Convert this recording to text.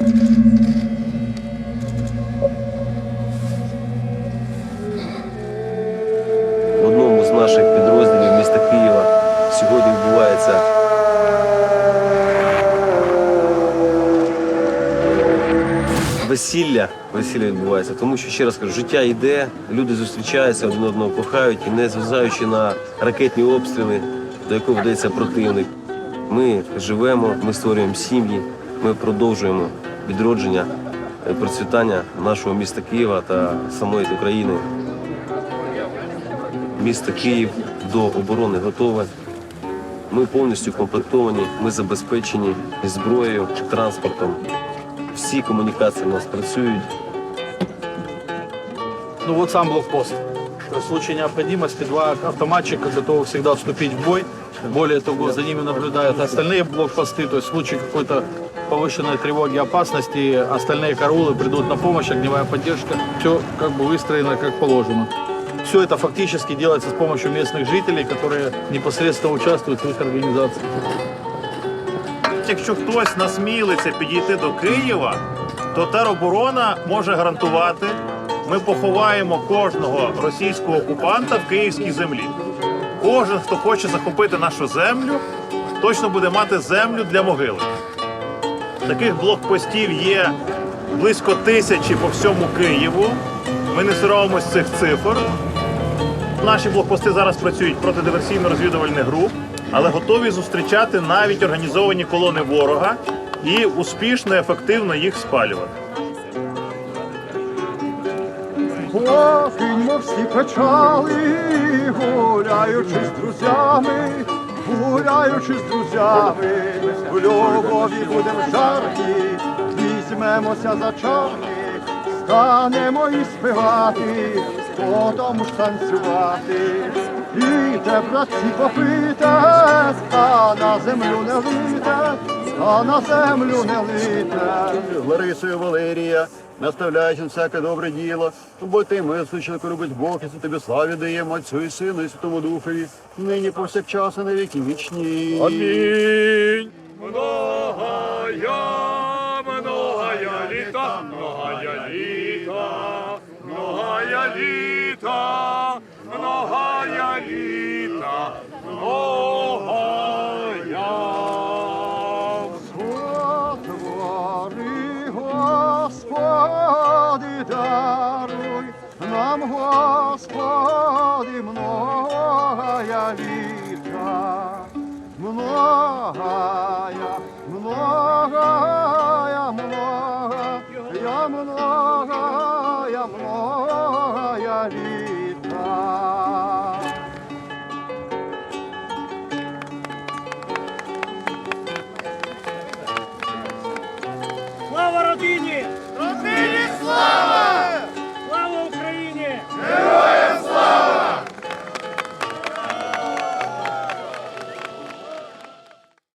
В одному з наших підрозділів міста Києва сьогодні відбувається весілля. Весілля відбувається, тому що ще раз кажу, життя йде, люди зустрічаються, один одного кохають, і не зважаючи на ракетні обстріли, до якого вдається противник. Ми живемо, ми створюємо сім'ї, ми продовжуємо відродження, е, процвітання нашого міста Києва та самої України. Місто Київ до оборони готове. Ми повністю комплектовані, ми забезпечені зброєю, транспортом. Всі комунікації у нас працюють. Ну вот сам блокпост. То есть В случае необходимости два автоматчика готовы всегда вступить в бой. Более того, за ними наблюдают остальные блокпосты. То есть в случае какой-то повышенной тревоги, опасности, остальные караулы придут на помощь, огневая поддержка. Все как бы выстроено как положено. Все это фактически делается с помощью местных жителей, которые непосредственно участвуют в их организации. Якщо хтось насмілиться підійти до Києва, то тероборона може гарантувати, ми поховаємо кожного російського окупанта в київській землі. Кожен, хто хоче захопити нашу землю, точно буде мати землю для могили. Таких блокпостів є близько тисячі по всьому Києву. Ми не соромимось цих цифр. Наші блокпости зараз працюють проти диверсійно-розвідувальних груп, але готові зустрічати навіть організовані колони ворога і успішно, ефективно їх спалювати. Покиньмо всі печали, гуляючи з друзями, гуляючи з друзями, в любові будем жарті, візьмемося за чарки, станемо і співати, потім ж танцювати. те, братці, попите, а на землю не лийте, а на землю не лийте. Ларисою Валерія, наставляючи на всяке добре діло, бо ти мислиш, що любить Бог, і це тобі славі даємо Отцю і Сину, і Святому Духові, нині повсякчас і на віки вічні. Амінь. Многая, многая літа, многая літа, многая літа, многая літа, многая. Господи, многая літа, многая, многая, многая, многая, многая літа. Слава родині!